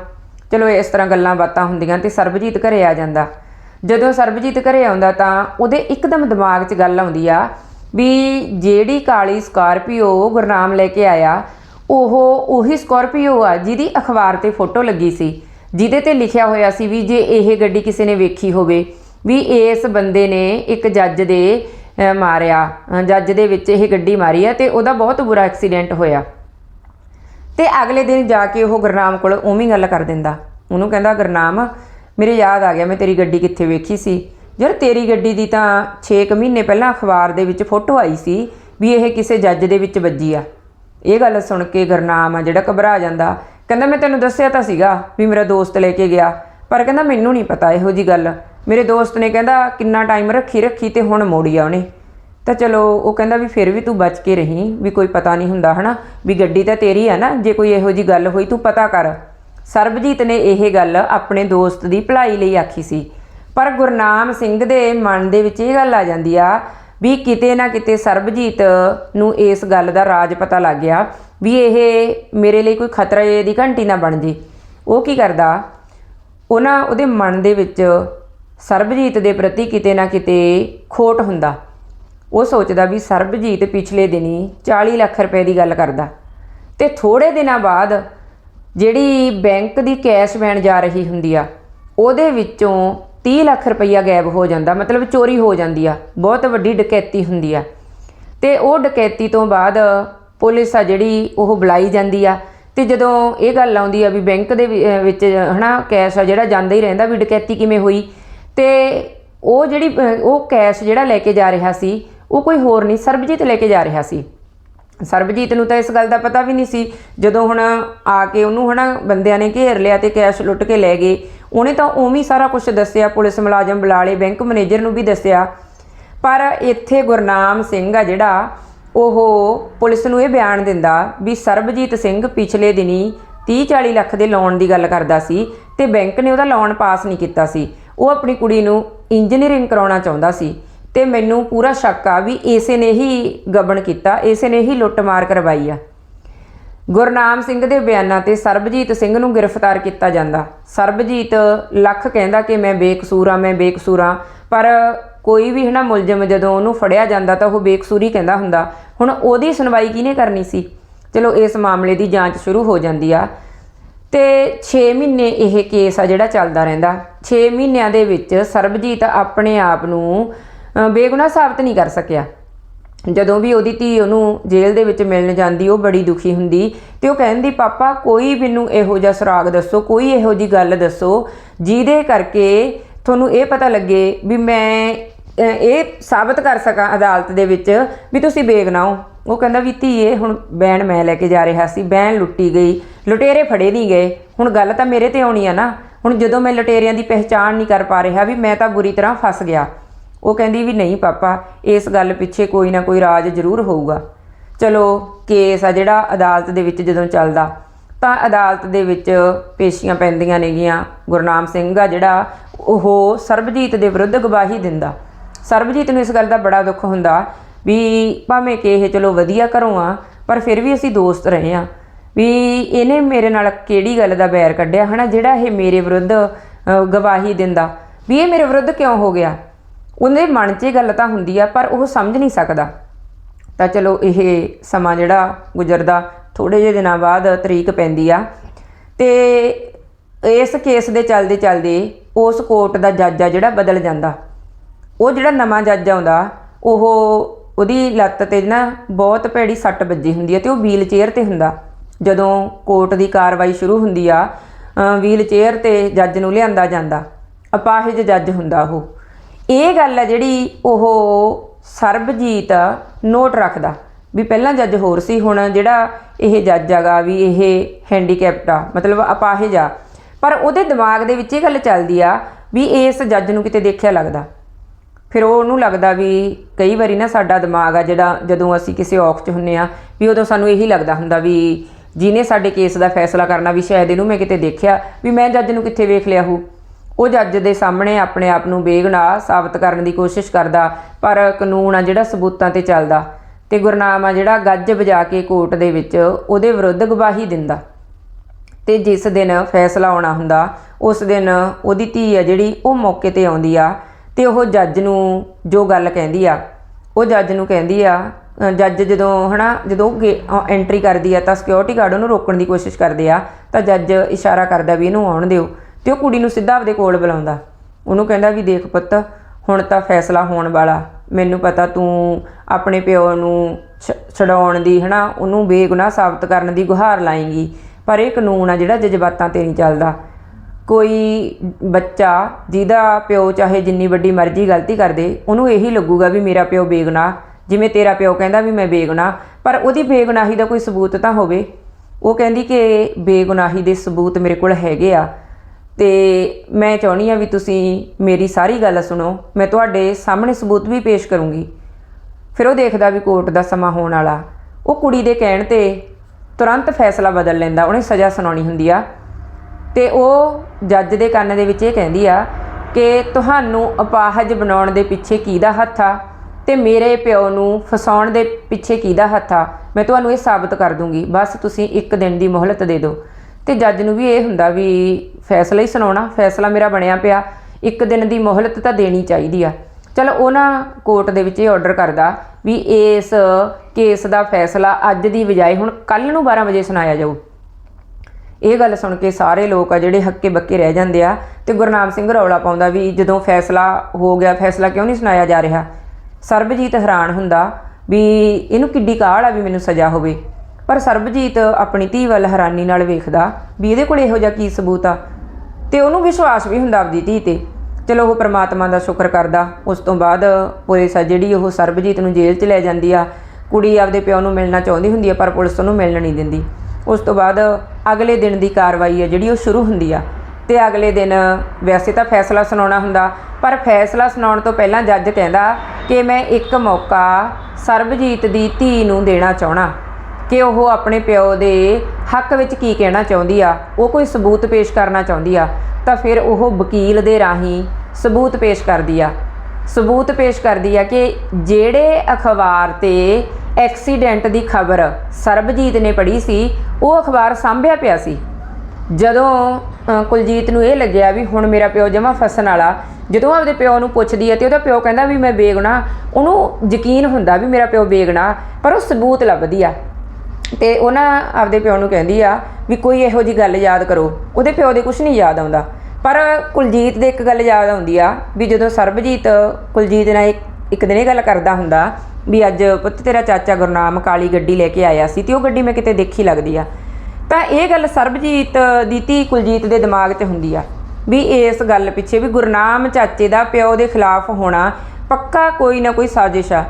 ਚਲੋ ਇਸ ਤਰ੍ਹਾਂ ਗੱਲਾਂ ਬਾਤਾਂ ਹੁੰਦੀਆਂ ਤੇ ਸਰਬਜੀਤ ਘਰੇ ਆ ਜਾਂਦਾ। ਜਦੋਂ ਸਰਬਜੀਤ ਘਰੇ ਆਉਂਦਾ ਤਾਂ ਉਹਦੇ ਇੱਕਦਮ ਦਿਮਾਗ 'ਚ ਗੱਲ ਆਉਂਦੀ ਆ ਵੀ ਜਿਹੜੀ ਕਾਲੀ ਸਕਾਰਪੀਓ ਗੁਰਨਾਮ ਲੈ ਕੇ ਆਇਆ, ਉਹ ਉਹੀ ਸਕਾਰਪੀਓ ਆ ਜਿਹਦੀ ਅਖਬਾਰ ਤੇ ਫੋਟੋ ਲੱਗੀ ਸੀ, ਜਿਹਦੇ ਤੇ ਲਿਖਿਆ ਹੋਇਆ ਸੀ ਵੀ ਜੇ ਇਹ ਗੱਡੀ ਕਿਸੇ ਨੇ ਵੇਖੀ ਹੋਵੇ ਵੀ ਇਸ ਬੰਦੇ ਨੇ ਇੱਕ ਜੱਜ ਦੇ ਮਾਰਿਆ ਜੱਜ ਦੇ ਵਿੱਚ ਇਹ ਗੱਡੀ ਮਾਰੀ ਆ ਤੇ ਉਹਦਾ ਬਹੁਤ ਬੁਰਾ ਐਕਸੀਡੈਂਟ ਹੋਇਆ। ਤੇ ਅਗਲੇ ਦਿਨ ਜਾ ਕੇ ਉਹ ਗੁਰਨਾਮ ਕੋਲ ਉਵੇਂ ਗੱਲ ਕਰ ਦਿੰਦਾ। ਉਹਨੂੰ ਕਹਿੰਦਾ ਗੁਰਨਾਮ ਮੇਰੇ ਯਾਦ ਆ ਗਿਆ, ਮੈਂ ਤੇਰੀ ਗੱਡੀ ਕਿੱਥੇ ਵੇਖੀ ਸੀ? ਯਾਰ ਤੇਰੀ ਗੱਡੀ ਦੀ ਤਾਂ 6 ਮਹੀਨੇ ਪਹਿਲਾਂ ਅਖਬਾਰ ਦੇ ਵਿੱਚ ਫੋਟੋ ਆਈ ਸੀ ਵੀ ਇਹ ਕਿਸੇ ਜੱਜ ਦੇ ਵਿੱਚ ਵੱਜੀ ਆ। ਇਹ ਗੱਲ ਸੁਣ ਕੇ ਗਰਨਾਮ ਆ ਜਿਹੜਾ ਘਬਰਾ ਜਾਂਦਾ। ਕਹਿੰਦਾ, ਮੈਂ ਤੈਨੂੰ ਦੱਸਿਆ ਤਾਂ ਸੀਗਾ ਵੀ ਮੇਰਾ ਦੋਸਤ ਲੈ ਕੇ ਗਿਆ, ਪਰ ਕਹਿੰਦਾ, ਮੈਨੂੰ ਨਹੀਂ ਪਤਾ ਇਹੋ ਜੀ ਗੱਲ। ਮੇਰੇ ਦੋਸਤ ਨੇ ਕਹਿੰਦਾ, ਕਿੰਨਾ ਟਾਈਮ ਰੱਖੀ ਰੱਖੀ ਤੇ ਹੁਣ ਮੋੜੀ ਆ ਉਹਨੇ। ਤਾਂ ਚਲੋ, ਉਹ ਕਹਿੰਦਾ ਵੀ ਫਿਰ ਵੀ ਤੂੰ ਬਚ ਕੇ ਰਹੀਂ, ਵੀ ਕੋਈ ਪਤਾ ਨਹੀਂ ਹੁੰਦਾ ਹਨਾ, ਵੀ ਗੱਡੀ ਤਾਂ ਤੇਰੀ ਆ ਨਾ, ਜੇ ਕੋਈ ਇਹੋ ਜੀ ਗੱਲ ਹੋਈ ਤੂੰ ਪਤਾ ਕਰ। ਸਰਬਜੀਤ ਨੇ ਇਹ ਗੱਲ ਆਪਣੇ ਦੋਸਤ ਦੀ ਭਲਾਈ ਲਈ ਆਖੀ ਸੀ। ਪਰ ਗੁਰਨਾਮ ਸਿੰਘ ਦੇ ਮਨ ਦੇ ਵਿੱਚ ਇਹ ਗੱਲ ਆ ਜਾਂਦੀ ਆ ਵੀ ਕਿਤੇ ਨਾ ਕਿਤੇ ਸਰਬਜੀਤ ਨੂੰ ਇਸ ਗੱਲ ਦਾ ਰਾਜ ਪਤਾ ਲੱਗ ਗਿਆ ਵੀ ਇਹ ਮੇਰੇ ਲਈ ਕੋਈ ਖਤਰੇ ਦੀ ਘੰਟੀ ਨਾ ਬਣ ਜੇ। ਉਹ ਕੀ ਕਰਦਾ? ਉਹਨਾਂ, ਉਹਦੇ ਮਨ ਦੇ ਵਿੱਚ ਸਰਬਜੀਤ ਦੇ ਪ੍ਰਤੀ ਕਿਤੇ ਨਾ ਕਿਤੇ ਖੋਟ ਹੁੰਦਾ। ਉਹ ਸੋਚਦਾ ਵੀ ਸਰਬਜੀਤ ਪਿਛਲੇ ਦਿਨੀ 40 ਲੱਖ ਰੁਪਏ ਦੀ ਗੱਲ ਕਰਦਾ ਤੇ ਥੋੜੇ ਦਿਨਾਂ ਬਾਅਦ ਜਿਹੜੀ ਬੈਂਕ ਦੀ ਕੈਸ਼ ਵੈਨ ਜਾ ਰਹੀ ਹੁੰਦੀ ਆ, ਉਹਦੇ ਵਿੱਚੋਂ 30 ਲੱਖ ਰੁਪਈਆ ਗਾਇਬ ਹੋ ਜਾਂਦਾ, ਮਤਲਬ ਚੋਰੀ ਹੋ ਜਾਂਦੀ ਆ, ਬਹੁਤ ਵੱਡੀ ਡਕੈਤੀ ਹੁੰਦੀ ਆ। ਤੇ ਉਹ ਡਕੈਤੀ ਤੋਂ ਬਾਅਦ ਪੁਲਿਸ ਆ ਜਿਹੜੀ, ਉਹ ਬੁਲਾਈ ਜਾਂਦੀ ਆ ਤੇ ਜਦੋਂ ਇਹ ਗੱਲ ਆਉਂਦੀ ਆ ਵੀ ਬੈਂਕ ਦੇ ਵਿ- ਅਹ, ਵਿੱਚ, ਹਨਾ, ਕੈਸ਼ ਆ ਜਿਹੜਾ ਜਾਂਦਾ ਹੀ ਰਹਿੰਦਾ ਵੀ ਡਕੈਤੀ ਕਿਵੇਂ ਹੋਈ, ਤੇ ਉਹ ਜਿਹੜੀ ਉਹ ਕੈਸ਼ ਜਿਹੜਾ ਲੈ ਕੇ ਜਾ ਰਿਹਾ ਸੀ, ਉਹ ਕੋਈ ਹੋਰ ਨਹੀਂ, ਸਰਬਜੀਤ ਲੈ ਕੇ ਜਾ ਰਿਹਾ ਸੀ। ਸਰਬਜੀਤ ਨੂੰ ਤਾਂ ਇਸ ਗੱਲ ਦਾ ਪਤਾ ਵੀ ਨਹੀਂ ਸੀ। ਜਦੋਂ ਹੁਣ ਆ ਕੇ ਉਹਨੂੰ ਹਨਾ ਬੰਦਿਆਂ ਨੇ ਘੇਰ ਲਿਆ ਤੇ ਕੈਸ਼ ਲੁੱਟ ਕੇ ਲੈ ਗਏ, ਉਹਨੇ ਤਾਂ ਉਵੇਂ ਸਾਰਾ ਕੁਝ ਦੱਸਿਆ, ਪੁਲਿਸ ਮੁਲਾਜ਼ਮ ਬੁਲਾ ਲਏ, ਬੈਂਕ ਮੈਨੇਜਰ ਨੂੰ ਵੀ ਦੱਸਿਆ। ਪਰ ਇੱਥੇ ਗੁਰਨਾਮ ਸਿੰਘ ਆ ਜਿਹੜਾ, ਉਹ ਪੁਲਿਸ ਨੂੰ ਇਹ ਬਿਆਨ ਦਿੰਦਾ ਵੀ ਸਰਬਜੀਤ ਸਿੰਘ ਪਿਛਲੇ ਦਿਨੀ 30 40 ਲੱਖ ਦੇ ਲੋਨ ਦੀ ਗੱਲ ਕਰਦਾ ਸੀ ਤੇ ਬੈਂਕ ਨੇ ਉਹਦਾ ਲੋਨ ਪਾਸ ਨਹੀਂ ਕੀਤਾ ਸੀ। ਉਹ ਆਪਣੀ ਕੁੜੀ ਨੂੰ ਇੰਜੀਨੀਅਰਿੰਗ ਕਰਾਉਣਾ ਚਾਹੁੰਦਾ ਸੀ। ਤੇ ਮੈਨੂੰ ਪੂਰਾ ਸ਼ੱਕ ਆ ਵੀ ਇਸੇ ਨੇ ਹੀ ਗਬਨ ਕੀਤਾ, ਇਸੇ ਨੇ ਹੀ ਲੁੱਟਮਾਰ ਕਰਵਾਈ ਆ। ਗੁਰਨਾਮ ਸਿੰਘ ਦੇ ਬਿਆਨਾਂ ਤੇ ਸਰਬਜੀਤ ਸਿੰਘ ਨੂੰ ਗ੍ਰਿਫਤਾਰ ਕੀਤਾ ਜਾਂਦਾ। ਸਰਬਜੀਤ ਲੱਖ ਕਹਿੰਦਾ ਕਿ ਮੈਂ ਬੇਕਸੂਰ ਆ, ਮੈਂ ਬੇਕਸੂਰ ਆ, ਪਰ ਕੋਈ ਵੀ ਹਨਾ ਮੁਲਜ਼ਮ ਜਦੋਂ ਉਹਨੂੰ ਫੜਿਆ ਜਾਂਦਾ ਤਾਂ ਉਹ ਬੇਕਸੂਰੀ ਕਹਿੰਦਾ ਹੁੰਦਾ। ਹੁਣ ਉਹਦੀ ਸੁਣਵਾਈ ਕਿਹਨੇ ਕਰਨੀ ਸੀ? ਚਲੋ ਇਸ ਮਾਮਲੇ ਦੀ ਜਾਂਚ ਸ਼ੁਰੂ ਹੋ ਜਾਂਦੀ ਆ। ਤੇ 6 ਮਹੀਨੇ ਇਹ ਕੇਸ ਆ ਜਿਹੜਾ ਚੱਲਦਾ ਰਹਿੰਦਾ। 6 ਮਹੀਨਿਆਂ ਦੇ ਵਿੱਚ ਸਰਬਜੀਤ ਆਪਣੇ ਆਪ ਨੂੰ ਬੇਗੁਨਾਹ ਸਾਬਤ ਨਹੀਂ ਕਰ ਸਕਿਆ। ਜਦੋਂ ਵੀ ਉਹਦੀ ਧੀ ਉਹਨੂੰ ਜੇਲ੍ਹ ਦੇ ਵਿੱਚ ਮਿਲਣ ਜਾਂਦੀ, ਉਹ ਬੜੀ ਦੁਖੀ ਹੁੰਦੀ ਤੇ ਉਹ ਕਹਿੰਦੀ ਪਾਪਾ, ਕੋਈ ਮੈਨੂੰ ਇਹੋ ਜਿਹਾ ਸੁਰਾਗ ਦੱਸੋ, ਕੋਈ ਇਹੋ ਜੀ ਗੱਲ ਦੱਸੋ ਜਿਹਦੇ ਕਰਕੇ ਤੁਹਾਨੂੰ ਇਹ ਪਤਾ ਲੱਗੇ ਵੀ ਮੈਂ ਇਹ ਸਾਬਤ ਕਰ ਸਕਾਂ ਅਦਾਲਤ ਦੇ ਵਿੱਚ ਵੀ ਤੁਸੀਂ ਬੇਗਨਾ ਹੋ। ਉਹ ਕਹਿੰਦਾ ਵੀ ਧੀਏ ਹੁਣ ਬੈਣ ਮੈਂ ਲੈ ਕੇ ਜਾ ਰਿਹਾ ਸੀ, ਬੈਣ ਲੁੱਟੀ ਗਈ, ਲੁਟੇਰੇ ਫੜੇ ਨਹੀਂ ਗਏ। ਹੁਣ ਗੱਲ ਤਾਂ ਮੇਰੇ ਤੇ ਆਉਣੀ ਆ ਨਾ। ਹੁਣ ਜਦੋਂ ਮੈਂ ਲੁਟੇਰਿਆਂ ਦੀ ਪਹਿਚਾਣ ਨਹੀਂ ਕਰ ਪਾ ਰਿਹਾ ਵੀ ਮੈਂ ਤਾਂ ਬੁਰੀ ਤਰ੍ਹਾਂ ਫਸ ਗਿਆ। ਉਹ ਕਹਿੰਦੀ ਵੀ ਨਹੀਂ ਪਾਪਾ, ਇਸ ਗੱਲ ਪਿੱਛੇ ਕੋਈ ਨਾ ਕੋਈ ਰਾਜ ਜ਼ਰੂਰ ਹੋਊਗਾ। ਚਲੋ ਕੇਸ ਆ ਜਿਹੜਾ ਅਦਾਲਤ ਦੇ ਵਿੱਚ ਜਦੋਂ ਚੱਲਦਾ, ਤਾਂ ਅਦਾਲਤ ਦੇ ਵਿੱਚ ਪੇਸ਼ੀਆਂ ਪੈਂਦੀਆਂ ਨੇਗੀਆਂ। ਗੁਰਨਾਮ ਸਿੰਘ ਆ ਜਿਹੜਾ, ਉਹ ਸਰਬਜੀਤ ਦੇ ਵਿਰੁੱਧ ਗਵਾਹੀ ਦਿੰਦਾ। ਸਰਬਜੀਤ ਨੂੰ ਇਸ ਗੱਲ ਦਾ ਬੜਾ ਦੁੱਖ ਹੁੰਦਾ ਵੀ ਭਾਵੇਂ ਕਿ ਇਹ ਚਲੋ ਵਧੀਆ ਘਰੋਂ ਆ, ਪਰ ਫਿਰ ਵੀ ਅਸੀਂ ਦੋਸਤ ਰਹੇ ਆ ਵੀ ਇਹਨੇ ਮੇਰੇ ਨਾਲ ਕਿਹੜੀ ਗੱਲ ਦਾ ਬੈਰ ਕੱਢਿਆ, ਹਨਾ? ਜਿਹੜਾ ਇਹ ਮੇਰੇ ਵਿਰੁੱਧ ਗਵਾਹੀ ਦਿੰਦਾ। ਵੀ ਇਹ ਮੇਰੇ ਵਿਰੁੱਧ ਕਿਉਂ ਹੋ ਗਿਆ? ਉਹਦੇ ਮਨ 'ਚ ਇਹ ਗੱਲ ਤਾਂ ਹੁੰਦੀ ਆ ਪਰ ਉਹ ਸਮਝ ਨਹੀਂ ਸਕਦਾ। ਤਾਂ ਚਲੋ ਇਹ ਸਮਾਂ ਜਿਹੜਾ ਗੁਜ਼ਰਦਾ ਥੋੜੇ ਜਿਹੇ ਦਿਨਾਂ ਬਾਅਦ ਤਰੀਕ ਪੈਂਦੀ ਆ। ਤੇ ਇਸ ਕੇਸ ਦੇ ਚੱਲਦੇ ਚੱਲਦੇ ਉਸ ਕੋਰਟ ਦਾ ਜੱਜ ਆ ਜਿਹੜਾ ਬਦਲ ਜਾਂਦਾ। ਉਹ ਜਿਹੜਾ ਨਵਾਂ ਜੱਜ ਆਉਂਦਾ ਉਹ ਉਹਦੀ ਲੱਤ ਤੇ ਨਾ ਬਹੁਤ ਭੈੜੀ ਸੱਟ ਵੱਜੀ ਹੁੰਦੀ ਹੈ ਤੇ ਉਹ ਵੀਲ ਚੇਅਰ ਤੇ ਹੁੰਦਾ। ਜਦੋਂ ਕੋਰਟ ਦੀ ਕਾਰਵਾਈ ਸ਼ੁਰੂ ਹੁੰਦੀ ਆ ਅ, ਵੀਲ ਚੇਅਰ ਤੇ ਜੱਜ ਨੂੰ ਲਿਆਂਦਾ ਜਾਂਦਾ। ਅਪਾਹਿਜ ਜੱਜ ਹੁੰਦਾ ਉਹ। ਇਹ ਗੱਲ ਹੈ ਜਿਹੜੀ ਉਹ ਸਰਬਜੀਤ ਨੋਟ ਰੱਖਦਾ ਵੀ ਪਹਿਲਾਂ ਜੱਜ ਹੋਰ ਸੀ, ਹੁਣ ਜਿਹੜਾ ਇਹ ਜੱਜ ਹੈਗਾ ਵੀ ਇਹ ਹੈਂਡੀਕੈਪਟ ਆ, ਮਤਲਬ ਅਪਾਹਜ ਆ। ਪਰ ਉਹਦੇ ਦਿਮਾਗ ਦੇ ਵਿੱਚ ਇਹ ਗੱਲ ਚੱਲਦੀ ਆ ਵੀ ਇਸ ਜੱਜ ਨੂੰ ਕਿਤੇ ਦੇਖਿਆ ਲੱਗਦਾ। ਫਿਰ ਉਹ ਉਹਨੂੰ ਲੱਗਦਾ ਵੀ ਕਈ ਵਾਰੀ ਨਾ ਸਾਡਾ ਦਿਮਾਗ ਆ ਜਿਹੜਾ ਜਦੋਂ ਅਸੀਂ ਕਿਸੇ ਔਖ 'ਚ ਹੁੰਨੇ ਆ ਵੀ ਉਦੋਂ ਸਾਨੂੰ ਇਹੀ ਲੱਗਦਾ ਹੁੰਦਾ ਵੀ ਜਿਹਨੇ ਸਾਡੇ ਕੇਸ ਦਾ ਫੈਸਲਾ ਕਰਨਾ ਵੀ ਸ਼ਾਇਦ ਇਹਨੂੰ ਮੈਂ ਕਿਤੇ ਦੇਖਿਆ ਵੀ ਮੈਂ ਜੱਜ ਨੂੰ ਕਿੱਥੇ ਵੇਖ ਲਿਆ ਹੂ ਉਹ ਜੱਜ ਦੇ ਸਾਹਮਣੇ ਆਪਣੇ ਆਪ ਨੂੰ ਬੇਗੁਨਾਹ ਸਾਬਤ ਕਰਨ ਦੀ ਕੋਸ਼ਿਸ਼ ਕਰਦਾ, ਪਰ ਕਾਨੂੰਨ ਆ ਜਿਹੜਾ ਸਬੂਤਾਂ ਤੇ ਚੱਲਦਾ ਤੇ ਗੁਰਨਾਮ ਆ ਜਿਹੜਾ ਗੱਜ ਵਜਾ ਕੇ ਕੋਰਟ ਦੇ ਵਿੱਚ ਉਹਦੇ ਵਿਰੁੱਧ ਗਵਾਹੀ ਦਿੰਦਾ। ਤੇ ਜਿਸ ਦਿਨ ਫੈਸਲਾ ਆਉਣਾ ਹੁੰਦਾ, ਉਸ ਦਿਨ ਉਹਦੀ ਧੀ ਆ ਜਿਹੜੀ ਉਹ ਮੌਕੇ ਤੇ ਆਉਂਦੀ ਆ ਤੇ ਉਹ ਜੱਜ ਨੂੰ ਜੋ ਗੱਲ ਕਹਿੰਦੀ ਆ, ਉਹ ਜੱਜ ਨੂੰ ਕਹਿੰਦੀ ਆ ਜੱਜ ਜਦੋਂ ਹਨਾ, ਜਦੋਂ ਐਂਟਰੀ ਕਰਦੀ ਆ ਤਾਂ ਸਿਕਿਉਰਿਟੀ ਗਾਰਡ ਉਹਨੂੰ ਰੋਕਣ ਦੀ ਕੋਸ਼ਿਸ਼ ਕਰਦੇ ਆ, ਤਾਂ ਜੱਜ ਇਸ਼ਾਰਾ ਕਰਦਾ ਵੀ ਇਹਨੂੰ ਆਉਣ ਦਿਓ। ਤੇ ਉਹ ਕੁੜੀ ਨੂੰ ਸਿੱਧਾ ਆਪਦੇ ਕੋਲ ਬੁਲਾਉਂਦਾ। ਉਹਨੂੰ ਕਹਿੰਦਾ ਵੀ ਦੇਖ ਪੁੱਤ, ਹੁਣ ਤਾਂ ਫੈਸਲਾ ਹੋਣ ਵਾਲਾ। ਮੈਨੂੰ ਪਤਾ ਤੂੰ ਆਪਣੇ ਪਿਓ ਨੂੰ ਛ- ਛਡਾਉਣ ਦੀ, ਹਨਾ? ਉਹਨੂੰ ਬੇਗੁਨਾਹ ਸਾਬਤ ਕਰਨ ਦੀ ਗੁਹਾਰ ਲਾਏਂਗੀ। ਪਰ ਇਹ ਕਾਨੂੰਨ ਆ ਜਿਹੜਾ ਜਜ਼ਬਾਤਾਂ ਤੇ ਨਹੀਂ ਚੱਲਦਾ। ਕੋਈ ਬੱਚਾ ਜਿਹਦਾ ਪਿਓ ਚਾਹੇ ਜਿੰਨੀ ਵੱਡੀ ਮਰਜ਼ੀ ਗਲਤੀ ਕਰਦੇ, ਉਹਨੂੰ ਇਹੀ ਲੱਗੂਗਾ ਵੀ ਮੇਰਾ ਪਿਓ ਬੇਗੁਨਾਹ। ਜਿਵੇਂ ਤੇਰਾ ਪਿਓ ਕਹਿੰਦਾ ਵੀ ਮੈਂ ਬੇਗੁਨਾਹ, ਪਰ ਉਹਦੀ ਬੇਗੁਨਾਹੀ ਦਾ ਕੋਈ ਸਬੂਤ ਤਾਂ ਹੋਵੇ। ਉਹ ਕਹਿੰਦੀ ਕਿ ਬੇਗੁਨਾਹੀ ਦੇ ਸਬੂਤ ਮੇਰੇ ਕੋਲ ਹੈਗੇ ਆ। ਤੇ ਮੈਂ ਚਾਹੁੰਦੀ ਆ ਵੀ ਤੁਸੀਂ ਮੇਰੀ ਸਾਰੀ ਗੱਲ ਸੁਣੋ। ਮੈਂ ਤੁਹਾਡੇ ਸਾਹਮਣੇ ਸਬੂਤ ਵੀ ਪੇਸ਼ ਕਰੂੰਗੀ। ਫਿਰ ਉਹ ਦੇਖਦਾ ਵੀ ਕੋਰਟ ਦਾ ਸਮਾਂ ਹੋਣ ਵਾਲਾ। ਉਹ ਕੁੜੀ ਦੇ ਕਹਿਣ ਤੇ ਤੁਰੰਤ ਫੈਸਲਾ ਬਦਲ ਲੈਂਦਾ। ਉਹਨੇ ਸਜ਼ਾ ਸੁਣਾਉਣੀ ਹੁੰਦੀ ਆ। ਤੇ ਉਹ ਜੱਜ ਦੇ ਕੰਨ ਦੇ ਵਿੱਚ ਇਹ ਕਹਿੰਦੀ ਆ ਕਿ ਤੁਹਾਨੂੰ ਅਪਾਹਜ ਬਣਾਉਣ ਦੇ ਪਿੱਛੇ ਕਿਹਦਾ ਹੱਥ ਆ ਤੇ ਮੇਰੇ ਪਿਓ ਨੂੰ ਫਸਾਉਣ ਦੇ ਪਿੱਛੇ ਕਿਹਦਾ ਹੱਥ ਆ। ਮੈਂ ਤੁਹਾਨੂੰ ਇਹ ਸਾਬਤ ਕਰ ਦੂੰਗੀ। ਬਸ ਤੁਸੀਂ ਇੱਕ ਦਿਨ ਦੀ ਮੋਹਲਤ ਦੇ ਦਿਓ। ਤੇ ਜੱਜ ਨੂੰ ਵੀ ਇਹ ਹੁੰਦਾ ਵੀ ਫੈਸਲਾ ਹੀ ਸੁਣਾਉਣਾ, ਫੈਸਲਾ ਮੇਰਾ ਬਣਿਆ ਪਿਆ, ਇੱਕ ਦਿਨ ਦੀ ਮੋਹਲਤ ਤਾਂ ਦੇਣੀ ਚਾਹੀਦੀ ਆ। ਚਲੋ ਉਹਨਾਂ ਕੋਰਟ ਦੇ ਵਿੱਚ ਇਹ ਆਰਡਰ ਕਰਦਾ ਵੀ ਇਸ ਕੇਸ ਦਾ ਫੈਸਲਾ ਅੱਜ ਦੀ ਬਜਾਏ ਹੁਣ ਕੱਲ ਨੂੰ 12 ਵਜੇ ਸੁਣਾਇਆ ਜਾਊ। ਇਹ ਗੱਲ ਸੁਣ ਕੇ ਸਾਰੇ ਲੋਕ ਆ ਜਿਹੜੇ ਹੱਕੇ ਬੱਕੇ ਰਹਿ ਜਾਂਦੇ ਆ ਤੇ ਗੁਰਨਾਮ ਸਿੰਘ ਰੌਲਾ ਪਾਉਂਦਾ ਵੀ ਜਦੋਂ ਫੈਸਲਾ ਹੋ ਗਿਆ, ਫੈਸਲਾ ਕਿਉਂ ਨਹੀਂ ਸੁਣਾਇਆ ਜਾ ਰਿਹਾ? ਸਰਬਜੀਤ ਹੈਰਾਨ ਹੁੰਦਾ ਵੀ ਇਹਨੂੰ ਕਿੱਡੀ ਕਾਹਲ ਆ ਵੀ ਮੈਨੂੰ ਸਜ਼ਾ ਹੋਵੇ। ਪਰ ਸਰਬਜੀਤ ਆਪਣੀ ਧੀ ਵੱਲ ਹੈਰਾਨੀ ਨਾਲ ਵੇਖਦਾ, ਵੀ ਇਹਦੇ ਕੋਲ ਇਹੋ ਜਿਹਾ ਕੀ ਸਬੂਤ ਆ? ਤੇ ਉਹਨੂੰ ਵਿਸ਼ਵਾਸ ਵੀ ਹੁੰਦਾ ਆਪਦੀ ਧੀ ਤੇ। ਚਲੋ ਉਹ ਪ੍ਰਮਾਤਮਾ ਦਾ ਸ਼ੁਕਰ ਕਰਦਾ। ਉਸ ਤੋਂ ਬਾਅਦ ਪੁਲਿਸ ਆ ਜਿਹੜੀ ਉਹ ਸਰਬਜੀਤ ਨੂੰ ਜੇਲ੍ਹ 'ਚ ਲੈ ਜਾਂਦੀ ਆ। ਕੁੜੀ ਆਪਦੇ ਪਿਓ ਨੂੰ ਮਿਲਣਾ ਚਾਹੁੰਦੀ ਹੁੰਦੀ ਆ, ਪਰ ਪੁਲਿਸ ਉਹਨੂੰ ਮਿਲਣ ਨਹੀਂ ਦਿੰਦੀ। ਉਸ ਤੋਂ ਬਾਅਦ ਅਗਲੇ ਦਿਨ ਦੀ ਕਾਰਵਾਈ ਆ ਜਿਹੜੀ ਉਹ ਸ਼ੁਰੂ ਹੁੰਦੀ ਆ। ਤੇ ਅਗਲੇ ਦਿਨ ਵੈਸੇ ਤਾਂ ਫੈਸਲਾ ਸੁਣਾਉਣਾ ਹੁੰਦਾ, ਪਰ ਫੈਸਲਾ ਸੁਣਾਉਣ ਤੋਂ ਪਹਿਲਾਂ ਜੱਜ ਕਹਿੰਦਾ ਕਿ ਮੈਂ ਇੱਕ ਮੌਕਾ ਸਰਬਜੀਤ ਦੀ ਧੀ ਨੂੰ ਦੇਣਾ ਚਾਹਣਾ ਕਿ ਉਹ ਆਪਣੇ ਪਿਓ ਦੇ ਹੱਕ ਵਿੱਚ ਕੀ ਕਹਿਣਾ ਚਾਹੁੰਦੀ ਆ, ਉਹ ਕੋਈ ਸਬੂਤ ਪੇਸ਼ ਕਰਨਾ ਚਾਹੁੰਦੀ ਆ, ਤਾਂ ਫਿਰ ਉਹ ਵਕੀਲ ਦੇ ਰਾਹੀਂ ਸਬੂਤ ਪੇਸ਼ ਕਰਦੀ ਆ। ਸਬੂਤ ਪੇਸ਼ ਕਰਦੀ ਆ ਕਿ ਜਿਹੜੇ ਅਖਬਾਰ ਤੇ ਐਕਸੀਡੈਂਟ ਦੀ ਖਬਰ ਸਰਬਜੀਤ ਨੇ ਪੜ੍ਹੀ ਸੀ, ਉਹ ਅਖਬਾਰ ਸਾਂਭਿਆ ਪਿਆ ਸੀ। ਜਦੋਂ ਕੁਲਜੀਤ ਨੂੰ ਇਹ ਲੱਗਿਆ ਵੀ ਹੁਣ ਮੇਰਾ ਪਿਓ ਜਮਾ ਫਸਣ ਵਾਲਾ, ਜਦੋਂ ਆਪਦੇ ਪਿਓ ਨੂੰ ਪੁੱਛਦੀ ਹੈ ਤੇ ਉਹਦਾ ਪਿਓ ਕਹਿੰਦਾ ਵੀ ਮੈਂ ਬੇਗੁਨਾਹ, ਉਹਨੂੰ ਯਕੀਨ ਹੁੰਦਾ ਵੀ ਮੇਰਾ ਪਿਓ ਬੇਗੁਨਾਹ, ਪਰ ਉਹ ਸਬੂਤ ਲੱਭਦੀ ਆ। ਤੇ ਉਹਨਾਂ ਆਪਦੇ ਪਿਓ ਨੂੰ ਕਹਿੰਦੀ ਆ ਵੀ ਕੋਈ ਇਹੋ ਜੀ ਗੱਲ ਯਾਦ ਕਰੋ। ਉਹਦੇ ਪਿਓ ਦੇ ਕੁਝ ਨਹੀਂ ਯਾਦ ਆਉਂਦਾ। ਪਰ ਕੁਲਜੀਤ ਦੇ ਇੱਕ ਗੱਲ ਯਾਦ ਆਉਂਦੀ ਆ ਵੀ ਜਦੋਂ ਸਰਬਜੀਤ ਕੁਲਜੀਤ ਨਾਲ ਇੱਕ ਦਿਨ ਇਹ ਗੱਲ ਕਰਦਾ ਹੁੰਦਾ ਵੀ ਅੱਜ ਪੁੱਤ ਤੇਰਾ ਚਾਚਾ ਗੁਰਨਾਮ ਕਾਲੀ ਗੱਡੀ ਲੈ ਕੇ ਆਇਆ ਸੀ ਤੇ ਉਹ ਗੱਡੀ ਮੈਂ ਕਿਤੇ ਦੇਖੀ ਲੱਗਦੀ ਆ। ਤਾਂ ਇਹ ਗੱਲ ਸਰਬਜੀਤ ਦੀ ਧੀ ਕੁਲਜੀਤ ਦੇ ਦਿਮਾਗ 'ਚ ਹੁੰਦੀ ਆ ਵੀ ਇਸ ਗੱਲ ਪਿੱਛੇ ਵੀ ਗੁਰਨਾਮ ਚਾਚੇ ਦਾ ਪਿਓ ਦੇ ਖਿਲਾਫ ਹੋਣਾ ਪੱਕਾ ਕੋਈ ਨਾ ਕੋਈ ਸਾਜ਼ਿਸ਼ ਆ।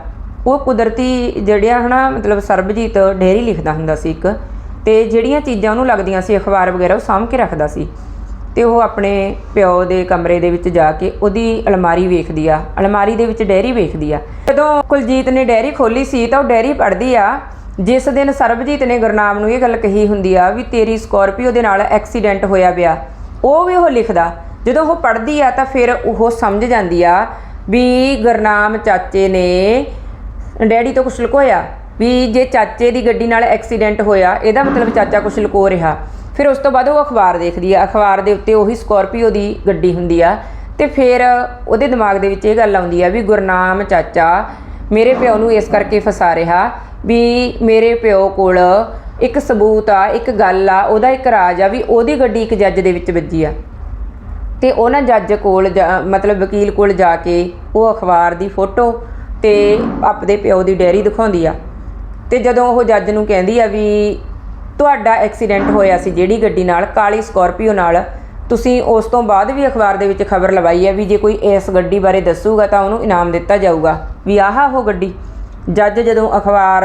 ਉਹ ਕੁਦਰਤੀ ਜਿਹੜਿਆ ਹਨਾ, ਮਤਲਬ ਸਰਬਜੀਤ ਡੇਰੀ ਲਿਖਦਾ ਹੁੰਦਾ ਸੀ ਇੱਕ, ਤੇ ਜਿਹੜੀਆਂ ਚੀਜ਼ਾਂ ਉਹਨੂੰ ਲੱਗਦੀਆਂ ਸੀ, ਅਖਬਾਰ ਵਗੈਰਾ ਉਹ ਸਾਂਭ ਕੇ ਰੱਖਦਾ ਸੀ। ਤੇ ਉਹ ਆਪਣੇ ਪਿਓ ਦੇ ਕਮਰੇ ਦੇ ਵਿੱਚ ਜਾ ਕੇ ਉਹਦੀ ਅਲਮਾਰੀ ਵੇਖਦੀ ਆ, ਅਲਮਾਰੀ ਦੇ ਵਿੱਚ ਡੈਰੀ ਵੇਖਦੀ ਆ। ਜਦੋਂ ਕੁਲਜੀਤ ਨੇ ਡੈਰੀ ਖੋਲੀ ਸੀ ਤਾਂ ਉਹ ਡੈਰੀ ਪੜ੍ਹਦੀ ਆ, ਜਿਸ ਦਿਨ ਸਰਬਜੀਤ ਨੇ ਗੁਰਨਾਮ ਨੂੰ ਇਹ ਗੱਲ ਕਹੀ ਹੁੰਦੀ ਆ ਵੀ ਤੇਰੀ ਸਕੋਰਪੀਓ ਦੇ ਨਾਲ ਐਕਸੀਡੈਂਟ ਹੋਇਆ ਪਿਆ। ਉਹ ਵੀ ਉਹ ਲਿਖਦਾ। ਜਦੋਂ ਉਹ ਪੜ੍ਹਦੀ ਆ ਤਾਂ ਫਿਰ ਉਹ ਸਮਝ ਜਾਂਦੀ ਆ ਵੀ ਗੁਰਨਾਮ ਚਾਚੇ ਨੇ ਡੈਡੀ ਤੋਂ ਕੁਛ ਲੁਕੋਇਆ? ਵੀ ਜੇ ਚਾਚੇ ਦੀ ਗੱਡੀ ਨਾਲ ਐਕਸੀਡੈਂਟ ਹੋਇਆ, ਇਹਦਾ ਮਤਲਬ ਚਾਚਾ ਕੁਛ ਲੁਕੋ ਰਿਹਾ। ਫਿਰ ਉਸ ਤੋਂ ਬਾਅਦ ਉਹ ਅਖਬਾਰ ਦੇਖਦੀ ਆ। ਅਖਬਾਰ ਦੇ ਉੱਤੇ ਉਹੀ ਸਕੋਰਪੀਓ ਦੀ ਗੱਡੀ ਹੁੰਦੀ ਆ। ਤੇ ਫਿਰ ਉਹਦੇ ਦਿਮਾਗ ਦੇ ਵਿੱਚ ਇਹ ਗੱਲ ਆਉਂਦੀ ਆ ਵੀ, ਗੁਰਨਾਮ ਚਾਚਾ, ਮੇਰੇ ਪਿਓ ਨੂੰ ਇਸ ਕਰਕੇ ਫਸਾ ਰਿਹਾ ਵੀ ਮੇਰੇ ਪਿਓ ਕੋਲ ਇੱਕ ਸਬੂਤ ਆ, ਇੱਕ ਗੱਲ ਆ, ਉਹਦਾ ਇੱਕ ਰਾਜ ਆ ਵੀ ਉਹਦੀ ਗੱਡੀ ਇੱਕ ਜੱਜ ਦੇ ਵਿੱਚ ਵੱਜੀ ਆ। ਤੇ ਉਹਨਾਂ ਜੱਜ ਕੋਲ ਜਾ- ਮਤਲਬ ਵਕੀਲ ਕੋਲ ਜਾ ਕੇ ਉਹ ਅਖਬਾਰ ਦੀ ਫੋਟੋ ਤੇ ਆਪਦੇ ਪਿਓ ਦੀ ਡਾਇਰੀ ਦਿਖਾਉਂਦੀ ਆ। ਤੇ ਜਦੋਂ ਉਹ ਜੱਜ ਨੂੰ ਕਹਿੰਦੀ ਆ ਵੀ ਤੁਹਾਡਾ ਐਕਸੀਡੈਂਟ ਹੋਇਆ ਸੀ ਜਿਹੜੀ ਗੱਡੀ ਨਾਲ, ਕਾਲੀ ਸਕਾਰਪੀਓ ਨਾਲ, ਤੁਸੀਂ ਉਸ ਤੋਂ ਬਾਅਦ ਵੀ ਅਖਬਾਰ ਦੇ ਵਿੱਚ ਖਬਰ ਲਵਾਈ ਹੈ ਵੀ ਜੇ ਕੋਈ ਇਸ ਗੱਡੀ ਬਾਰੇ ਦੱਸੂਗਾ ਤਾਂ ਉਹਨੂੰ ਇਨਾਮ ਦਿੱਤਾ ਜਾਊਗਾ। ਵੀ ਆਹ ਉਹ ਗੱਡੀ। ਜੱਜ ਜਦੋਂ ਅਖਬਾਰ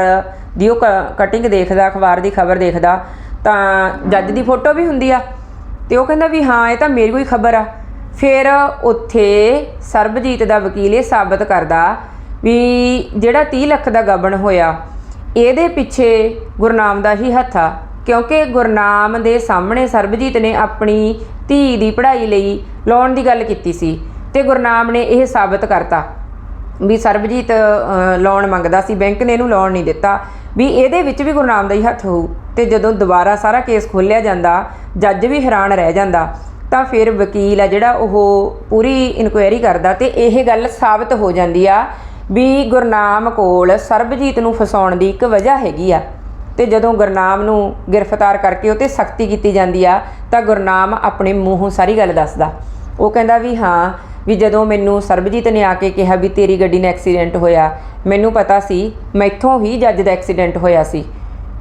ਦੀ ਉਹ ਕਟਿੰਗ ਦੇਖਦਾ, ਅਖਬਾਰ ਦੀ ਖਬਰ ਦੇਖਦਾ, ਤਾਂ ਜੱਜ ਦੀ ਫੋਟੋ ਵੀ ਹੁੰਦੀ ਆ। ਤੇ ਉਹ ਕਹਿੰਦਾ ਵੀ ਹਾਂ, ਇਹ ਤਾਂ ਮੇਰੀ ਕੋਈ ਖਬਰ ਆ। ਫਿਰ ਉੱਥੇ ਸਰਬਜੀਤ ਦਾ ਵਕੀਲ ਇਹ ਸਾਬਤ ਕਰਦਾ ਵੀ ਜਿਹੜਾ 30 ਲੱਖ ਦਾ ਗਬਨ ਹੋਇਆ, ਇਹਦੇ ਪਿੱਛੇ ਗੁਰਨਾਮ ਦਾ ਹੀ ਹੱਥ ਆ, ਕਿਉਂਕਿ ਗੁਰਨਾਮ ਦੇ ਸਾਹਮਣੇ ਸਰਬਜੀਤ ਨੇ ਆਪਣੀ ਧੀ ਦੀ ਪੜ੍ਹਾਈ ਲਈ ਲੋਨ ਦੀ ਗੱਲ ਕੀਤੀ ਸੀ ਤੇ ਗੁਰਨਾਮ ਨੇ ਇਹ ਸਾਬਤ ਕਰਤਾ ਵੀ ਸਰਬਜੀਤ ਲੋਨ ਮੰਗਦਾ ਸੀ, ਬੈਂਕ ਨੇ ਇਹਨੂੰ ਲੋਨ ਨਹੀਂ ਦਿੱਤਾ, ਵੀ ਇਹਦੇ ਵਿੱਚ ਵੀ ਗੁਰਨਾਮ ਦਾ ਹੀ ਹੱਥ ਹੋਊ ਤੇ ਜਦੋਂ ਦੁਬਾਰਾ ਸਾਰਾ ਕੇਸ ਖੋਲ੍ਹਿਆ ਜਾਂਦਾ, ਜੱਜ ਵੀ ਹੈਰਾਨ ਰਹਿ ਜਾਂਦਾ, ਤਾਂ ਫਿਰ ਵਕੀਲ ਆ ਜਿਹੜਾ ਉਹ ਪੂਰੀ ਇਨਕੁਆਇਰੀ ਕਰਦਾ ਤੇ ਇਹ ਗੱਲ ਸਾਬਤ ਹੋ ਜਾਂਦੀ ਆ ਵੀ ਗੁਰਨਾਮ ਕੋਲ ਸਰਬਜੀਤ ਨੂੰ ਫਸਾਉਣ ਦੀ ਇੱਕ ਵਜ੍ਹਾ ਹੈਗੀ ਆ। ਤੇ ਜਦੋਂ ਗੁਰਨਾਮ ਨੂੰ ਗ੍ਰਿਫਤਾਰ ਕਰਕੇ ਉਹ ਤੇ ਸਖਤੀ ਕੀਤੀ ਜਾਂਦੀ ਆ, ਤਾਂ ਗੁਰਨਾਮ ਆਪਣੇ ਮੂੰਹੋਂ ਸਾਰੀ ਗੱਲ ਦੱਸਦਾ। ਉਹ ਕਹਿੰਦਾ ਵੀ ਹਾਂ, ਵੀ ਜਦੋਂ ਮੈਨੂੰ ਸਰਬਜੀਤ ਨੇ ਆ ਕੇ ਕਿਹਾ ਵੀ ਤੇਰੀ ਗੱਡੀ ਨਾਲ ਐਕਸੀਡੈਂਟ ਹੋਇਆ, ਮੈਨੂੰ ਪਤਾ ਸੀ, ਮੈਥੋਂ ਹੀ ਜੱਜ ਦਾ ਐਕਸੀਡੈਂਟ ਹੋਇਆ ਸੀ।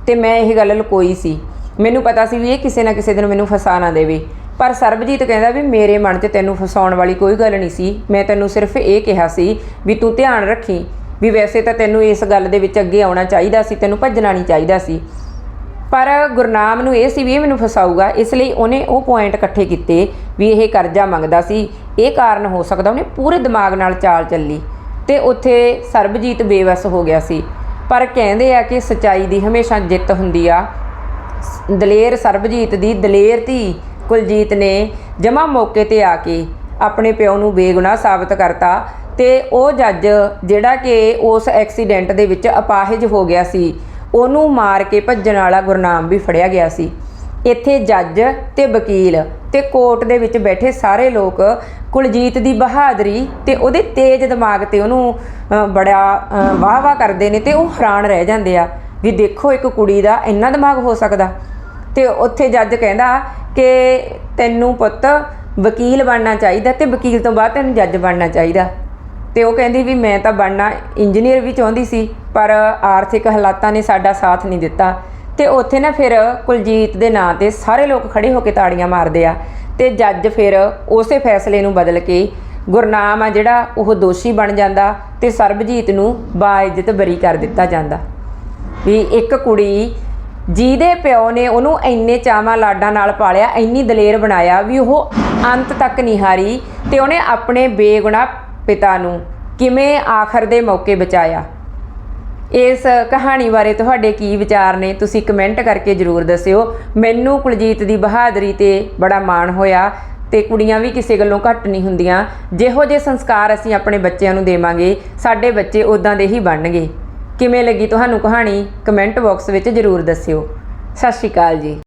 ਤੇ ਮੈਂ ਇਹ ਗੱਲ ਲੁਕੋਈ ਸੀ। ਮੈਨੂੰ ਪਤਾ ਸੀ ਵੀ ਇਹ ਕਿਸੇ ਨਾ ਕਿਸੇ ਦਿਨ ਮੈਨੂੰ ਫਸਾ ਨਾ ਦੇਵੇ। ਪਰ ਸਰਬਜੀਤ ਕਹਿੰਦਾ ਵੀ ਮੇਰੇ ਮਨ 'ਚ ਤੈਨੂੰ ਫਸਾਉਣ ਵਾਲੀ ਕੋਈ ਗੱਲ ਨਹੀਂ ਸੀ। ਮੈਂ ਤੈਨੂੰ ਸਿਰਫ ਇਹ ਕਿਹਾ ਸੀ ਵੀ ਤੂੰ ਧਿਆਨ ਰੱਖੀ ਵੀ ਵੈਸੇ ਤਾਂ ਤੈਨੂੰ ਇਸ ਗੱਲ ਦੇ ਵਿੱਚ ਅੱਗੇ ਆਉਣਾ ਚਾਹੀਦਾ ਸੀ, ਤੈਨੂੰ ਭੱਜਣਾ ਨਹੀਂ ਚਾਹੀਦਾ ਸੀ। ਪਰ ਗੁਰਨਾਮ ਨੂੰ ਇਹ ਸੀ ਵੀ ਇਹ ਮੈਨੂੰ ਫਸਾਊਗਾ, ਇਸ ਲਈ ਉਹਨੇ ਉਹ ਪੁਆਇੰਟ ਇਕੱਠੇ ਕੀਤੇ ਵੀ ਇਹ ਕਰਜ਼ਾ ਮੰਗਦਾ ਸੀ। ਇਹ ਕਾਰਨ ਹੋ ਸਕਦਾ ਉਹਨੇ ਪੂਰੇ ਦਿਮਾਗ ਨਾਲ ਚਾਲ ਚੱਲੀ ਤੇ ਉੱਥੇ ਸਰਬਜੀਤ ਬੇਵਸ ਹੋ ਗਿਆ ਸੀ। ਪਰ ਕਹਿੰਦੇ ਆ ਕਿ ਸਚਾਈ ਦੀ ਹਮੇਸ਼ਾ ਜਿੱਤ ਹੁੰਦੀ ਆ। ਦਲੇਰ ਸਰਬਜੀਤ ਦੀ ਦਲੇਰ ਧੀ ਕੁਲਜੀਤ ਨੇ ਜਮਾ ਮੌਕੇ ਤੇ ਆ ਕੇ ਆਪਣੇ ਪਿਓ ਨੂੰ ਬੇਗੁਨਾਹ ਸਾਬਤ ਕਰਤਾ ਤੇ ਉਹ ਜੱਜ ਜਿਹੜਾ ਕਿ ਉਸ ਐਕਸੀਡੈਂਟ ਦੇ ਵਿੱਚ ਅਪਾਹਜ ਹੋ ਗਿਆ ਸੀ, ਉਹਨੂੰ ਮਾਰ ਕੇ ਭੱਜਣ ਵਾਲਾ ਗੁਰਨਾਮ ਵੀ ਫੜਿਆ ਗਿਆ ਸੀ। ਇੱਥੇ ਜੱਜ ਤੇ ਵਕੀਲ ਤੇ ਕੋਰਟ ਦੇ ਵਿੱਚ ਬੈਠੇ ਸਾਰੇ ਲੋਕ ਕੁਲਜੀਤ ਦੀ ਬਹਾਦਰੀ ਤੇ ਉਹਦੇ ਤੇਜ਼ ਦਿਮਾਗ ਤੇ ਉਹਨੂੰ ਬੜਾ ਵਾਹ ਵਾਹ ਕਰਦੇ ਨੇ ਤੇ ਉਹ ਹੈਰਾਨ ਰਹਿ ਜਾਂਦੇ ਆ ਵੀ ਦੇਖੋ ਇੱਕ ਕੁੜੀ ਦਾ ਇੰਨਾ ਦਿਮਾਗ ਹੋ ਸਕਦਾ। ਤੇ ਉੱਥੇ ਜੱਜ ਕਹਿੰਦਾ ਕਿ ਤੈਨੂੰ ਪੁੱਤ ਵਕੀਲ ਬਣਨਾ ਚਾਹੀਦਾ ਤੇ ਵਕੀਲ ਤੋਂ ਬਾਅਦ ਤੈਨੂੰ ਜੱਜ ਬਣਨਾ ਚਾਹੀਦਾ। ਤੇ ਉਹ ਕਹਿੰਦੀ ਵੀ ਮੈਂ ਤਾਂ ਬਣਨਾ ਇੰਜੀਨੀਅਰ ਵੀ ਚਾਹੁੰਦੀ ਸੀ, ਪਰ ਆਰਥਿਕ ਹਾਲਾਤਾਂ ਨੇ ਸਾਡਾ ਸਾਥ ਨਹੀਂ ਦਿੱਤਾ। ਤੇ ਉੱਥੇ ਨਾ ਫਿਰ ਕੁਲਜੀਤ ਦੇ ਨਾਂ ਤੇ ਸਾਰੇ ਲੋਕ ਖੜੇ ਹੋ ਕੇ ਤਾੜੀਆਂ ਮਾਰਦੇ ਆ ਤੇ ਜੱਜ ਫਿਰ ਉਸੇ ਫੈਸਲੇ ਨੂੰ ਬਦਲ ਕੇ ਗੁਰਨਾਮ ਆ ਜਿਹੜਾ ਉਹ ਦੋਸ਼ੀ ਬਣ ਜਾਂਦਾ ਤੇ ਸਰਬਜੀਤ ਨੂੰ ਬਾਇਜ਼ਤ ਬਰੀ ਕਰ ਦਿੱਤਾ ਜਾਂਦਾ। ਵੀ ਇੱਕ ਕੁੜੀ ਜਿਹਦੇ ਪਿਓ ਨੇ ਉਹਨੂੰ ਇੰਨੇ ਚਾਵਾਂ ਲਾਡਾਂ ਨਾਲ ਪਾਲਿਆ, ਇੰਨੀ ਦਲੇਰ ਬਣਾਇਆ ਵੀ ਉਹ ਅੰਤ ਤੱਕ ਨਹੀਂ ਹਾਰੀ ਤੇ ਉਹਨੇ ਆਪਣੇ ਬੇਗੁਨਾਹ ਪਿਤਾ ਨੂੰ ਕਿਵੇਂ ਆਖਰ ਦੇ ਮੌਕੇ ਬਚਾਇਆ? ਇਸ ਕਹਾਣੀ ਬਾਰੇ ਤੁਹਾਡੇ ਕੀ ਵਿਚਾਰ ਨੇ? ਤੁਸੀਂ ਕਮੈਂਟ ਕਰਕੇ ਜਰੂਰ ਦੱਸਿਓ। ਮੈਨੂੰ ਕੁਲਜੀਤ ਦੀ ਬਹਾਦਰੀ ਤੇ ਬੜਾ ਮਾਣ ਹੋਇਆ ਤੇ ਕੁੜੀਆਂ ਵੀ ਕਿਸੇ ਗੱਲੋਂ ਘੱਟ ਨਹੀਂ ਹੁੰਦੀਆਂ। ਜਿਹੋ ਜਿਹੇ ਸੰਸਕਾਰ ਅਸੀਂ ਆਪਣੇ ਬੱਚਿਆਂ ਨੂੰ ਦੇਵਾਂਗੇ, ਸਾਡੇ ਬੱਚੇ ਉਦਾਂ ਦੇ ਹੀ ਬਣਨਗੇ। ਕਿਵੇਂ ਲੱਗੀ ਤੁਹਾਨੂੰ ਕਹਾਣੀ? ਕਮੈਂਟ ਬਾਕਸ ਵਿੱਚ ਜਰੂਰ ਦੱਸਿਓ। ਸਤਿ ਸ਼੍ਰੀ ਅਕਾਲ ਜੀ।